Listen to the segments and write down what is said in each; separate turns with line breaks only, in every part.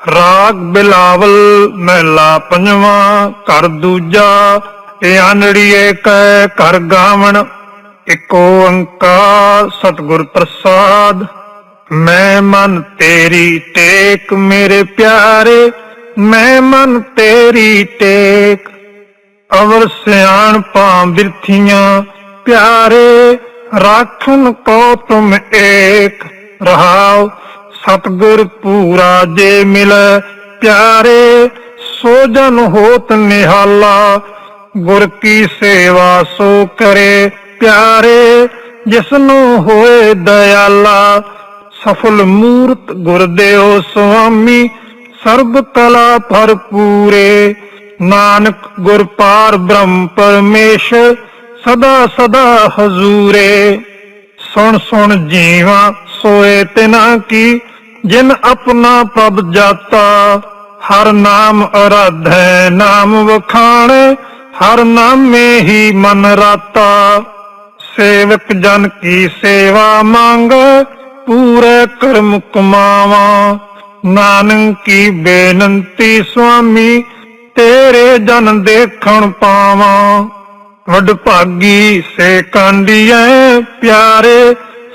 ਰਾਗ ਬਿਲਾਵਲ ਮਹਿਲਾ ਪੰਜਵਾਂ, ਘਰ ਦੂਜਾ ਇਹ ਕੈ ਘਰ ਗਾਵਣ, ਇਕ ਓੰਕਾਰ, ਸਤਿਗੁਰ ਪ੍ਰਸਾਦ। ਮੈਂ ਮਨ ਤੇਰੀ ਟੇਕ, ਮੇਰੇ ਪਿਆਰੇ, ਮੈਂ ਮਨ ਤੇਰੀ ਟੇਕ। ਅਵਰ ਸਿਆਣ ਪਾਂ ਬਿਰਥੀਆਂ, ਪਿਆਰੇ ਰਾਖਨ ਕੋ ਤੁਮ ਏਕ। ਰਹਾਉ ਸਤਗੁਰ ਪੂਰਾ ਜੇ ਮਿਲ, ਪਿਆਰੇ ਸੋ ਜਨ ਹੋਤ ਨਿਹਾਲਾ। ਗੁਰ ਕੀ ਸੇਵਾ ਸੋ ਕਰੇ, ਪਿਆਰੇ ਜਿਸਨੂੰ ਹੋਏ ਦਇਆਲਾ। ਸਫਲ ਮੂਰਤ ਗੁਰਦੇਵ ਸੁਆਮੀ, ਸਰਬ ਕਲਾ ਭਰਪੂਰੇ ਨਾਨਕ ਗੁਰ ਪਾਰ ਬ੍ਰਹਮ ਪਰਮੇਸ਼, ਸਦਾ ਸਦਾ ਹਜ਼ੂਰੇ। ਸੁਣ ਸੁਣ ਜੀਵਾ ਸੋਏ ਤਿਨਾ ਕੀ ਜਿਨ ਆਪਣਾ ਪ੍ਰਭ ਜਾਤਾ, ਹਰ ਨਾਮ ਅਰਾਧੈ, ਨਾਮ ਵਖਾਣ, ਹਰ ਨਾਮੇ ਹੀ ਮਨ ਰਾਤਾ। ਸੇਵਕ ਜਨ ਕੀ ਸੇਵਾ ਮੰਗ, ਪੂਰੇ ਕਰਮ ਕਮਾਵਾ। ਨਾਨਕ ਕੀ ਬੇਨੰਤੀ ਸੁਆਮੀ, ਤੇਰੇ ਜਨ ਦੇਖਣ ਪਾਵਾਂ। ਵਡ ਭਾਗੀ ਸੇ ਕਾਂਡੀਐ, ਪਿਆਰੇ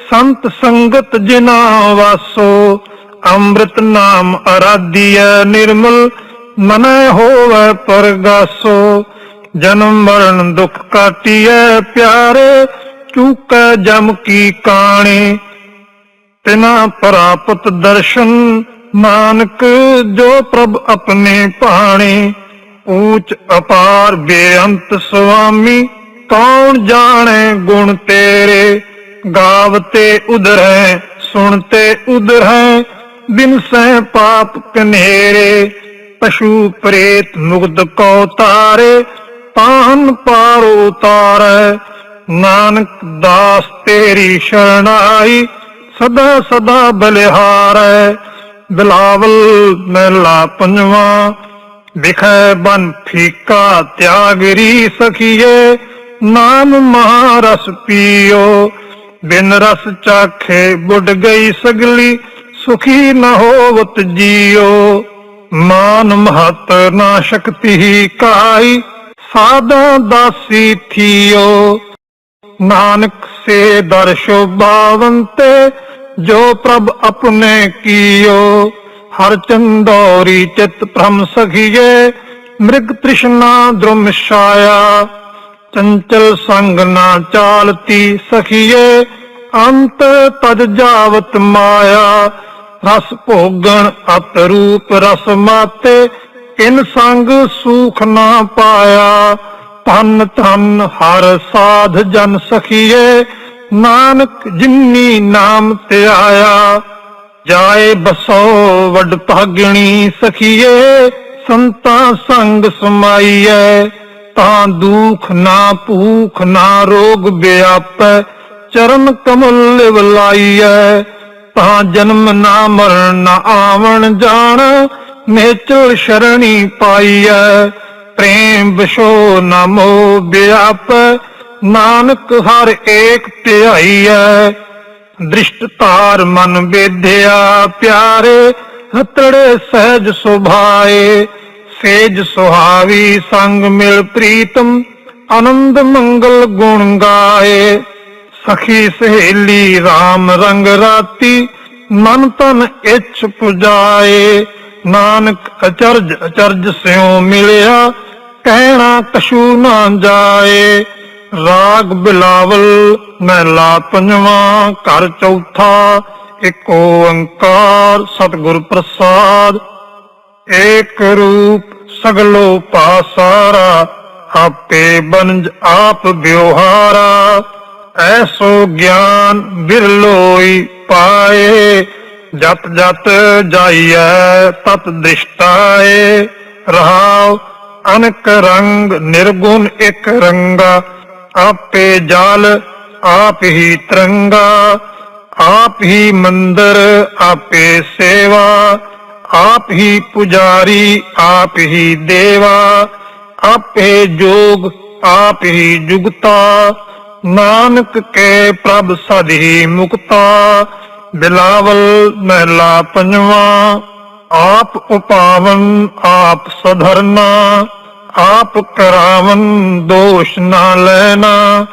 ਸੰਤ ਸੰਗਤ ਜਿਨਾ ਵਾਸੋ ਅੰਮ੍ਰਿਤ ਨਾਮ ਅਰਾਧੀਐ ਨਿਰਮਲ, ਮਨ ਹੋਵੈ ਪਰਗਾਸੋ। ਜਨਮ ਮਰਨ ਦੁਖ ਕਾਟੀਐ ਪਿਆਰੇ, ਚੂਕੈ ਜਮ ਕੀ ਕਾਣੀ। ਤਿਨਾ ਪ੍ਰਾਪਤ ਦਰਸ਼ਨ ਮਾਨਕ ਜੋ ਪ੍ਰਭ ਆਪਣੇ ਭਾਣੇ। ਊਚ ਅਪਾਰ ਬੇਅੰਤ ਸੁਆਮੀ, ਕੌਣ ਜਾਣੇ ਗੁਣ ਤੇਰੇ? ਗਾਵਤੇ ਉਧਰੈ ਸੁਣਤੇ ਉਧਰੈ ਬਿਨ ਸਹਿ ਪਾਪ ਕਨੇਰੇ, ਪਸ਼ੂ ਪ੍ਰੇਤ ਮੁਗਦ ਕੋ ਤਾਰੇ ਪਾਹਨ ਪਾਰ ਤਾਰੈ ਨਾਨਕ ਦਾਸ ਤੇਰੀ ਸ਼ਰਣਾਈ, ਸਦਾ ਸਦਾ ਬਲਿਹਾਰੈ। ਬਿਲਾਵਲ ਮਹਿਲਾ ਪੰਜਵਾ, ਵਿਖੈ ਬਨ ਫੀਕਾ ਤਿਆਗਰੀ ਸਖੀਏ, ਨਾਮ ਮਹਾਰਸ ਪੀਓ। ਬਿਨ ਰਸ ਚਾਖੇ ਬੁੱਢ ਗਈ ਸਗਲੀ ਸੁਖੀ ਨ ਹੋਵਤ ਜੀਓ। ਮਾਨ ਮਹਤ ਨਾ ਸ਼ਕਤੀ ਹੀ ਕਾਈ ਸਾਦਾ ਦਾਸੀ ਥੀਓ। ਨਾਨਕ ਸੇ ਦਰਸ਼ੋ ਬਾਵੰਤੇ ਜੋ ਪ੍ਰਭ ਆਪਣੇ ਕੀਓ। ਹਰ ਚੰਦੋਰੀ ਚਿਤ ਭ੍ਰਮ ਸਖੀਏ, ਮ੍ਰਿਗ ਤ੍ਰਿਸ਼ਨਾ ਦ੍ਰੁਮ ਛਾਇਆ। ਚੰਚਲ ਸੰਗ ਨਾ ਚਾਲਤੀ ਸਖੀਏ, ਅੰਤ ਤਜ ਜਾਵਤ ਮਾਇਆ। ਰਸ ਭੋਗਣ ਅਤ ਰੂਪ ਰਸ ਮਾਤੇ, ਇਨ ਸੰਗ ਸੂਖ ਨਾ ਪਾਇਆ। ਧਨ ਧਨ ਹਰ ਸਾਧ ਜਨ ਸਖੀਏ, ਨਾਨਕ ਜਿਨੀ ਨਾਮ ਧਿਆਇਆ ਜਾਏ ਬਸੋ ਵੱਡ ਭਾਗਣੀ ਸਖੀਏ, ਸੰਤਾਂ ਸੰਗ ਸਮਾਈਐ। ਤਾਂ ਦੁਖ ਨਾ ਭੂਖ ਨਾ ਰੋਗ ਵਿਆਪੈ, ਚਰਨ ਕਮਲ ਲਿਵ ਲਾਈਐ ਤਾਂ ਜਨਮ ਨਾ ਮਰਨ, ਨਾ ਆਵਣ ਜਾਣ। ਨੇਚਰ ਸ਼ਰਣੀ ਪਾਈਐ, ਪ੍ਰੇਮ ਵਿਸ਼ੋ ਨਮੋ ਵਿਆਪ। ਨਾਨਕ ਹਰ ਏਕ ਧਿਆਈਐ, ਦ੍ਰਿਸ਼ਟ ਧਾਰ ਮਨ ਬੇਧਿਆ ਪਿਆਰੇ। ਹਤੜੇ ਸਹਿਜ ਸੁਭਾਏ, ਸੇਜ ਸੁਹਾਵੀ ਸੰਗ ਮਿਲ ਪ੍ਰੀਤਮ। ਆਨੰਦ ਮੰਗਲ ਗੁਣ ਗਾਏ। ਸਖੀ ਸਹੇਲੀ RAM ਰੰਗ ਰਾਤੀ, ਮਨ ਤਨ ਇੱਛ ਪੁਜਾਏ। ਨਾਨਕ ਅਚਰਜ ਅਚਰਜ ਸਿਉ ਮਿਲਿਆ, ਕਹਿਣਾ ਕਛੂ ਨਾ ਜਾਏ। ਰਾਗ ਬਿਲਾਵਲ ਮਹਿਲਾ ਪੰਜਵਾਂ, ਘਰ ਚੌਥਾ, ਇੱਕ ਓੰਕਾਰ, ਸਤਿਗੁਰ ਪ੍ਰਸਾਦ। ਏਕ ਰੂਪ ਸਗਲੋ ਪਾਸਾਰਾ, ਆਪੇ ਬਨਜ ਆਪ ਵਿਵਹਾਰਾ। ਐਸੋ ਗਿਆਨ ਬਿਰਲੋਈ ਪਾਏ, ਜਤ ਜਤ ਜਾਈਐ ਤਤ ਦ੍ਰਿਸ਼ਟਾਏ ਰਹਾਉ ਅਨਕ ਰੰਗ ਨਿਰਗੁਣ ਇਕ ਰੰਗਾ, ਆਪੇ ਜਾਲ ਆਪ ਹੀ ਤਰੰਗਾ, ਆਪ ਹੀ ਮੰਦਰ ਆਪੇ ਸੇਵਾ, ਆਪ ਹੀ ਪੁਜਾਰੀ ਆਪ ਹੀ ਦੇਵਾ, ਆਪੇ ਜੋਗ ਆਪ ਹੀ ਜੁਗਤਾ। ਨਾਨਕ ਕੇ ਪ੍ਰਭ ਸਦ ਮੁਕਤਾ, ਬਿਲਾਵਲ ਮਹਿਲਾ ਪੰਜਵਾ, ਆਪ ਉਪਾਵਨ, ਆਪ ਸਧਰਨਾ, ਆਪ ਕਰਾਵਨ, ਦੋਸ਼ ਨਾ ਲੈਣਾ,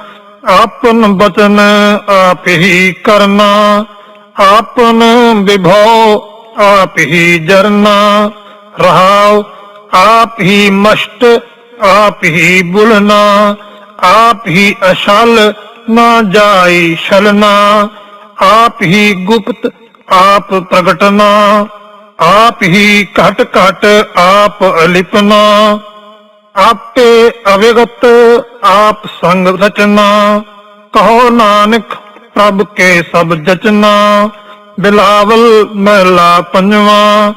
ਆਪਨ ਬਚਨ ਆਪ ਹੀ ਕਰਨਾ, ਆਪਨ ਵਿਭਉ ਆਪ ਹੀ ਜਰਨਾ, ਰਹਾਉ ਆਪ ਹੀ ਮਸ਼ਟ, ਆਪ ਹੀ ਬੁਲਨਾ ਆਪ ਹੀ ਅਸ਼ਲ ਨਾ ਜਾਈ ਛਲਨਾ ਆਪ ਹੀ ਗੁਪਤ ਆਪ ਪ੍ਰਗਟਨਾ ਆਪ ਹੀ ਘਟ ਘਟ ਆਪ ਅਲਿਪਨਾ ਆਪੇ ਅਵਿਗਤ ਆਪ ਸੰਗ ਰਚਨਾ ਕਹੋ ਨਾਨਕ ਪ੍ਰਭ ਕੇ ਸਭ ਜਚਨਾ, ਬਿਲਾਵਲ ਮਹਿਲਾ ਪੰਜਵਾ,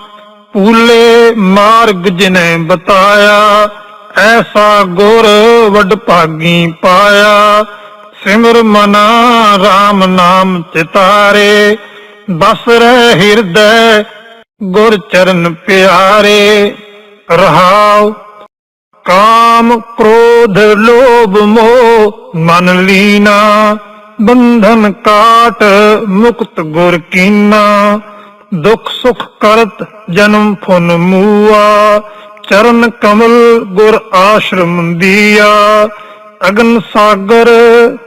ਪੂਲੇ ਮਾਰਗ ਜਿਨੇ ਬਤਾਇਆ ਐਸਾ ਗੁਰ ਵਡ ਭਾਗੀ ਪਾਇਆ, ਸਿਮਰ ਮਨਾ RAM ਨਾਮ ਚਿਤਾਰੇ, ਬਸ ਰਹਿ ਹਿਰਦੈ ਗੁਰ ਚਰਨ ਪਿਆਰੇ, ਰਹਾਉ ਕਾਮ ਕ੍ਰੋਧ ਲੋਭ ਮੋਹ ਮਨ ਲੀਨਾ, ਬੰਧਨ ਕਾਟ ਮੁਕਤ ਗੁਰ ਕੀਨਾ, ਦੁਖ ਸੁਖ ਕਰਤ ਜਨਮ ਫੁਨ ਮੂਆ ਚਰਨ ਕਮਲ ਗੁਰ ਆਸ਼ਰਮ ਦੀਆ, ਅਗਨ ਸਾਗਰ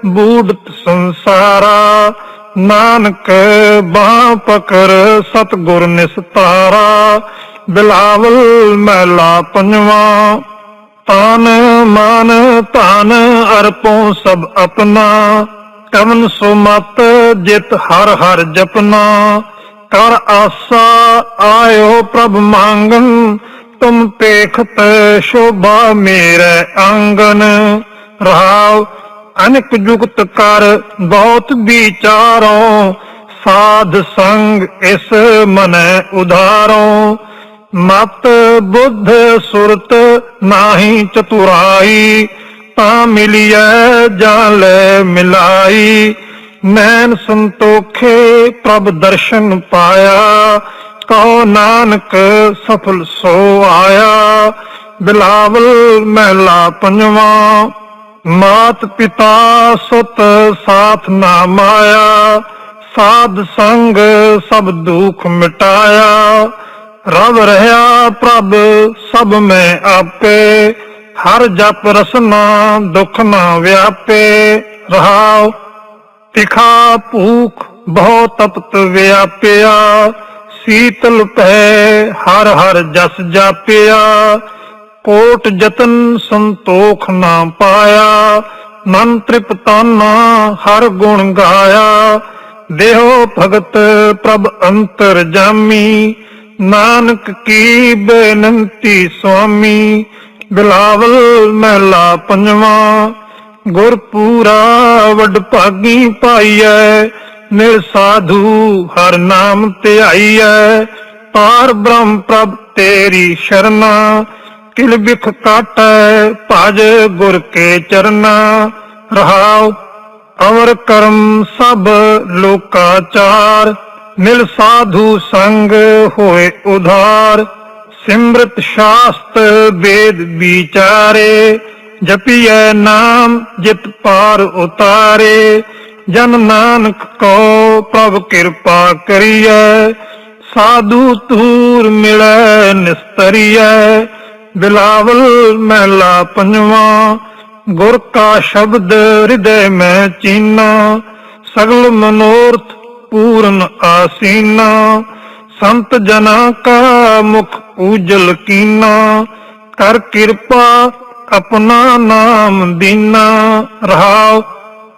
ਬੂੜਤ ਸੰਸਾਰਾ, ਨਾਨਕ ਬਾਹ ਪਕਰ ਸਤ ਗੁਰ ਨਿਸਤਾਰਾ, ਬਿਲਾਵਲ ਮਹਿਲਾ ਪੰਜਵਾ, ਤਾਨ ਮਾਨ ਧਨ ਅਰਪੋਂ ਸਭ ਆਪਣਾ, ਕਵਨ ਸੁਮਤ ਜਿਤ ਹਰ ਹਰ ਜਪਨਾ, ਕਰ ਆਸਾ ਆਇਓ ਪ੍ਰਭ ਮੰਗਨ ਤੁਮ ਪੇਖਤ ਸ਼ੋਭਾ ਮੇਰੇ ਆਂਗਨ ਰਹਾਉ, ਅਨਕ ਜੁਗਤ ਕਰ ਬਹੁਤ ਵਿਚਾਰੋ, ਸਾਧ ਸੰਗ ਇਸ ਮਨੈ ਉਧਾਰੋ। ਮਤ ਬੁੱਧ ਸੁਰਤ ਨਾਹੀ ਚਤੁਰਾਈ, ਤਾਂ ਮਿਲਿਐ ਜਾਂ ਲੈ ਮਿਲਾਈ। ਨੈਣ ਸੰਤੋਖੇ ਪ੍ਰਭ ਦਰਸ਼ਨ ਪਾਇਆ ਕਹੋ ਨਾਨਕ ਸਫਲ ਸੋ ਆਇਆ, ਬਿਲਾਵਲ ਮਹਿਲਾ ਪੰਜਵਾ, ਮਾਤ ਪਿਤਾ ਸੁਤ ਸਾਥ ਨਾ ਮਾਇਆ, ਸਾਧ ਸੰਗ ਸਭ ਦੁਖ ਮਿਟਾਇਆ। ਰਵ ਰਹਾ ਪ੍ਰਭ ਸਭ ਮੈਂ ਆਪੇ, ਹਰ ਜਪ ਰਸਨਾ ਦੁਖ ਨਾ ਵਿਆਪੇ। ਰਹਾਉ ਤਿਖਾ ਭੂਖ ਬਹੁਤ ਤਪਤ ਵਿਆਪਿਆ ਸੀਤਲ ਪੈ, ਹਰ ਹਰ ਜਸ ਜਾਪਿਆ। ਕੋਟ ਜਤਨ ਸੰਤੋਖ ਨਾ ਪਾਇਆ। ਮਨ ਤ੍ਰਿਪਤਾਨਾ ਹਰ ਗੁਣ ਗਾਇਆ। ਦੇਹੋ ਭਗਤ ਪ੍ਰਭ ਅੰਤਰ ਜਾਮੀ। ਨਾਨਕ ਕੀ ਬੇਨੰਤੀ ਸੁਆਮੀ। ਬਿਲਾਵਲ ਮਹਿਲਾ ਪੰਜਵਾ। ਗੁਰ ਪੂਰਾ ਵਡ ਭਾਗੀ ਪਾਈਐ। ਮਿਲ ਸਾਧੂ ਹਰ ਨਾਮ ਧਿਆਈਐ। ਪਾਰ ਬ੍ਰਹਮ ਪ੍ਰਭ ਤੇਰੀ ਸ਼ਰਨਾ, ਕਿਲ ਬਿਖ ਕਾਟੈ ਭਜ ਗੁਰ ਕੇ ਚਰਨਾ। ਰਹਾਉ ਅਵਰ ਕਰਮ ਸਭ ਲੋਕਾਚਾਰ, ਮਿਲ ਸਾਧੂ ਸੰਗ ਹੋਏ ਉਧਾਰ। ਸਿਮਰਤ ਸ਼ਾਸਤ ਵੇਦ ਵਿਚਾਰੇ, ਜਪੀਐ ਨਾਮ ਜਿਤ ਪਾਰ ਉਤਾਰੇ। ਜਨ ਨਾਨਕ ਕੋ ਪ੍ਰਭ ਕਿਰਪਾ ਕਰੀਐ, ਸਾਧੂ ਤੂਰ ਮਿਲੈ, ਨਿਸਤਰੀਐ। ਬਿਲਾਵਲ ਮਹਿਲਾ ਪੰਜਵਾ, ਗੁਰ ਕਾ ਸ਼ਬਦ ਹਿਰਦੈ ਮੈਂ ਚੀਨਾ, ਸਗਲ ਮਨੋਰਥ ਪੂਰਨ ਆਸੀਨਾ। ਸੰਤ ਜਨਾ ਕਾ ਮੁਖ ਉਜਲ ਕੀਨਾ, ਕਰ ਕਿਰਪਾ ਆਪਣਾ ਨਾਮ ਦੀਨਾ। ਰਹਾਉ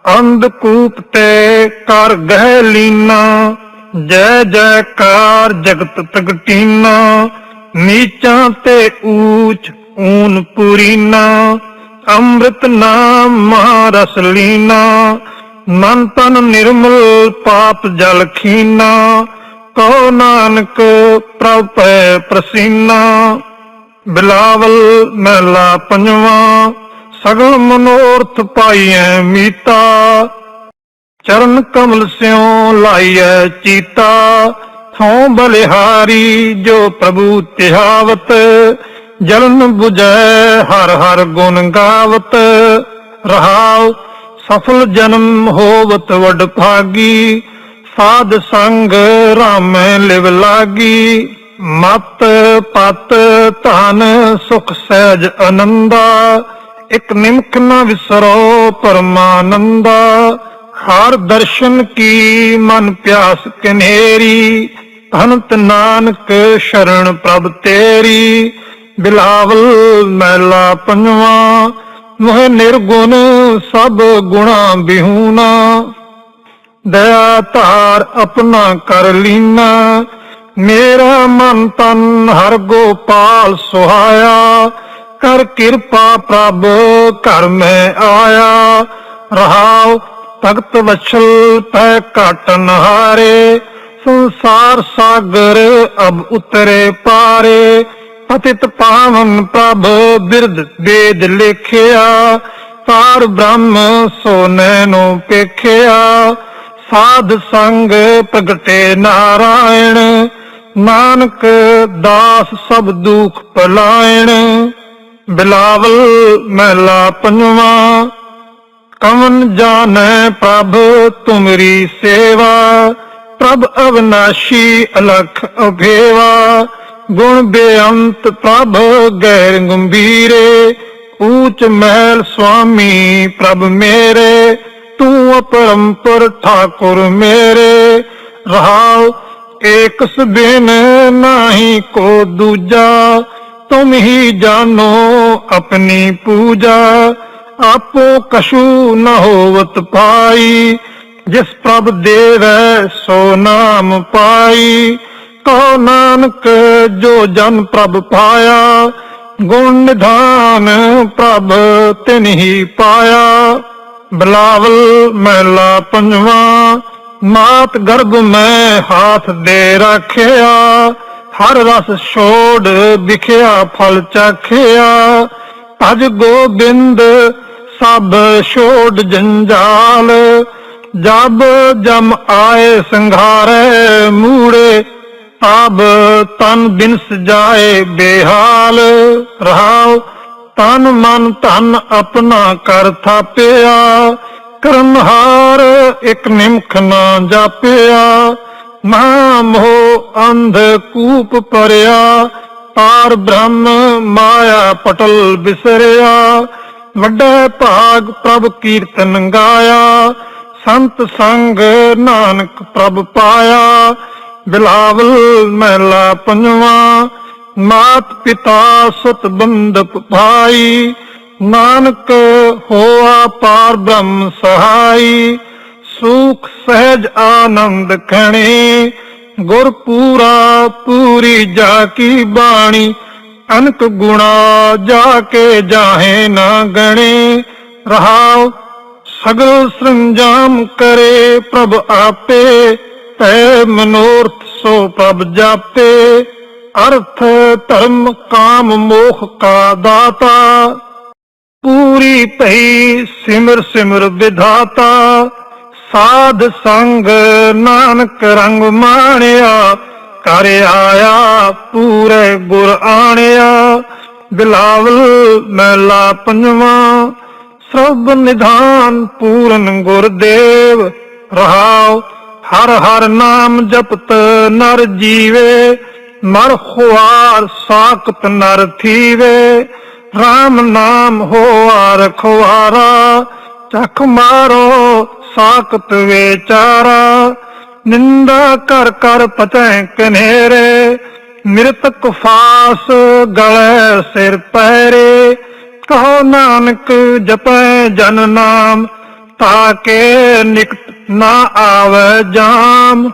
ਅੰਧਕੂਪ ਤੇ ਕਰ ਗਹਿ ਲੀਨਾ, ਜੈ ਜੈਕਾਰ ਜਗਤ ਪ੍ਰਗਟੀਨਾ ਨੀਚਾਂ ਤੇ ਊਚ ਊਨ ਪੁਰੀਨਾ, ਅੰਮ੍ਰਿਤ ਨਾਮ ਮਹਾਰਸ ਲੀਨਾ, ਮਨ ਤਨ ਨਿਰਮਲ ਪਾਪ ਜਲ ਖੀਨਾ, ਕਹੋ ਨਾਨਕ ਪ੍ਰਭ ਪੈ ਪ੍ਰਸੀਨਾ, ਬਿਲਾਵਲ ਮਹਿਲਾ ਪੰਜਵਾ ਸਗਲ ਮਨੋਰਥ ਪਾਈਐ ਮੀਤਾ, ਚਰਨ ਕਮਲ ਸਿਉ ਲਾਈਐ ਚੀਤਾ। ਥੋਂ ਬਲਿਹਾਰੀ ਜੋ ਪ੍ਰਭੂ ਤਿਹਾਵਤ, ਜਲਨ 부ਜੈ ਹਰ ਹਰ ਗੁਣ ਗਾਵਤ। ਰਹਾਉ ਸਫਲ ਜਨਮ ਹੋਵਤ ਵਡ ਭਾਗੀ, ਸਾਧ ਸੰਗ ਰਾਮੈ ਲਿਵ ਲਾਗੀ। ਮਤ ਪਤ ਧਨ ਸੁਖ ਸਹਿਜ ਆਨੰਦਾ ਇਕ ਨਿਮਕ ਨ ਵਿਸਰੋ ਪਰਮਾਨੰਦਾ, ਹਰ ਦਰਸ਼ਨ ਕੀ ਮਨ ਪਿਆਸ ਕਨੇਰੀ ਹਨਤ ਨਾਨਕ ਸ਼ਰਨ ਪ੍ਰਭ ਤੇਰੀ, ਬਿਲਾਵਲ ਮੈਲਾ ਪੰਜਵਾ, ਮੋਹ ਨਿਰਗੁਣ ਸਭ ਗੁਣਾ ਬਿਹੂਨਾ ਦਇਆ ਧਾਰ ਆਪਣਾ ਕਰ ਲੀਨਾ, ਮੇਰਾ ਮਨ ਤਨ ਹਰ ਗੋਪਾਲ ਸੁਹਾਇਆ ਕਰ ਕਿਰਪਾ ਪ੍ਰਭ, ਘਰ ਮੈਂ ਆਇਆ। ਰਹਾਉ ਭਗਤ ਵਛਲ ਪੈ ਘਟਨ ਹਾਰੇ ਸੰਸਾਰ ਸਾਗਰ ਅਬ ਉਤਰੇ ਪਾਰੇ। ਪਤਿਤ ਪਾਵਨ ਪ੍ਰਭ ਬਿਰਦ ਵੇਦ ਲਿਖਿਆ। ਤਾਰ ਬ੍ਰਹਮ ਸੋਨੇ ਨੂੰ ਪੇਖਿਆ। ਸਾਧ ਸੰਗ ਪ੍ਰਗਟੇ ਨਾਰਾਇਣ। ਨਾਨਕ ਦਾਸ ਸਭ ਦੁਖ ਭਲਾਇਣ ਬਿਲਾਵਲ ਮਹਿਲਾ ਪੰਜਵਾ, ਕਵਨ ਜਾਣੈ ਪ੍ਰਭ ਤੁਮਰੀ ਸੇਵਾ, ਪ੍ਰਭ ਅਵਨਾਸ਼ੀ ਅਲਖ ਅਭੇਵਾ, ਗੁਣ ਬੇਅੰਤ ਪ੍ਰਭ ਗੈਰ ਗੰਭੀਰੇ, ਊਚ ਮਹਿਲ ਸੁਆਮੀ ਪ੍ਰਭ ਮੇਰੇ, ਤੂੰ ਅਪਰੰਪਰ ਠਾਕੁਰ ਮੇਰੇ, ਰਹਾਉ ਏਕ ਸਬਿਨ ਨਾਹੀ ਕੋ ਦੂਜਾ ਤੁਮ ਹੀ ਜਾਣੋ ਆਪਣੀ ਪੂਜਾ, ਆਪੋ ਕਛੂ ਨ ਹੋਵਤ ਪਾਈ। ਜਿਸ ਪ੍ਰਭ ਦੇਵੈ, ਸੋ ਨਾਮ ਪਾਈ। ਕਹੋ ਨਾਨਕ, ਜੋ ਜਨ ਪ੍ਰਭ ਪਾਇਆ, ਗੁਣ ਨਿਧਾਨ ਪ੍ਰਭ ਤਿਨ ਹੀ ਪਾਇਆ। ਬਲਾਵਲ ਮਹਿਲਾ ਪੰਜਵਾ, ਮਾਤ ਗਰਭ ਮੈਂ ਹਾਥ ਦੇ ਰੱਖਿਆ। ਹਰ ਰਸ ਛੋੜ ਵਿਖਿਆ, ਫਲ ਚਾਖਿਆ। ਭਜ ਗੋਬਿੰਦ, ਸਭ ਛੋੜ ਜੰਜਾਲ। ਜਬ ਜਮ ਆਏ ਸੰਘਾਰੇ ਮੂੜੇ ਤਬ ਤਨ ਬਿਨਸ ਜਾਏ ਬੇਹਾਲ। ਰਹਾਉ, ਤਨ ਮਨ ਧਨ ਆਪਣਾ ਕਰ ਥਾਪਿਆ। ਕਰਮਹਾਰ ਇੱਕ ਨਿਮਖ ਨਾ ਜਾਪਿਆ। ਨਾਮ ਹੋ ਅੰਧ ਕੂਪ ਪਰਿਆ ਪਾਰ ਬ੍ਰਹਮ ਮਾਇਆ ਪਟਲ ਬਿਸਰਿਆ। ਵੱਡਾ ਭਾਗ ਪ੍ਰਭ ਕੀਰਤਨ ਗਾਇਆ, ਸੰਤ ਸੰਗ ਨਾਨਕ ਪ੍ਰਭ ਪਾਇਆ। ਬਿਲਾਵਲ ਮਹਿਲਾ ਪੰਜਵਾ, ਮਾਤ ਪਿਤਾ ਸੁਤ ਬੰਧਪ ਭਾਈ। ਨਾਨਕ ਹੋਆ ਪਾਰ ਬ੍ਰਹਮ ਸਹਾਈ, ਸੁਖ ਸਹਿਜ ਆਨੰਦ ਖਣੇ। ਗੁਰ ਪੂਰਾ ਪੂਰੀ ਜਾ ਕੀ ਬਾਣੀ, ਅਨਕ ਗੁਣਾ ਜਾ ਕੇ ਜਾਹੇ ਨਾ ਗਣੇ। ਰਹਾਉ ਸਗਲ ਸੰਜਾਮ ਕਰੇ ਪ੍ਰਭ ਆਪੇ, ਤੈ ਮਨੋਰਥ ਸੋ ਪ੍ਰਭ ਜਾਪੇ। ਅਰਥ ਧਰਮ ਕਾਮ ਮੋਖ ਕਾ ਦਾਤਾ, ਪੂਰੀ ਭਈ ਸਿਮਰ ਸਿਮਰ ਵਿਧਾਤਾ। ਸਾਧ ਸੰਗ ਨਾਨਕ ਰੰਗ ਮਾਣਿਆ ਕਰ ਆਇਆ, ਪੂਰੇ ਗੁਰ ਆਣਿਆ। ਬਿਲਾਵਲ ਮਹਿਲਾ ਪੰਜਵਾ ਸਭ ਨਿਧਾਨ ਪੂਰਨ ਗੁਰਦੇਵ। ਰਹਾਉ, ਹਰ ਹਰ ਨਾਮ ਜਪਤ ਨਰ ਜੀਵੇ। ਮਰ ਖੁਆਰ ਸਾਖਤ ਨਰ ਥੀਵੇ। RAM ਨਾਮ ਹੋਆ ਰਖਵਾਰਾ ਚਖ ਮਾਰੋ ਸਾਖਤ ਵਿਚਾਰਾ, ਨਿੰਦਾ ਕਰ ਕਰ ਪਤੈ ਕਨੇਰੇ ਮਿਰਤਕ ਫਾਸ ਗਲੇ ਸਿਰ ਪੈਰੇ, ਕਹੋ ਨਾਨਕ ਜਪੈ ਜਨ ਨਾਮ ਤਾਕੇ ਨਿਕਟ ਨਾ ਆਵੇ ਜਾਮ।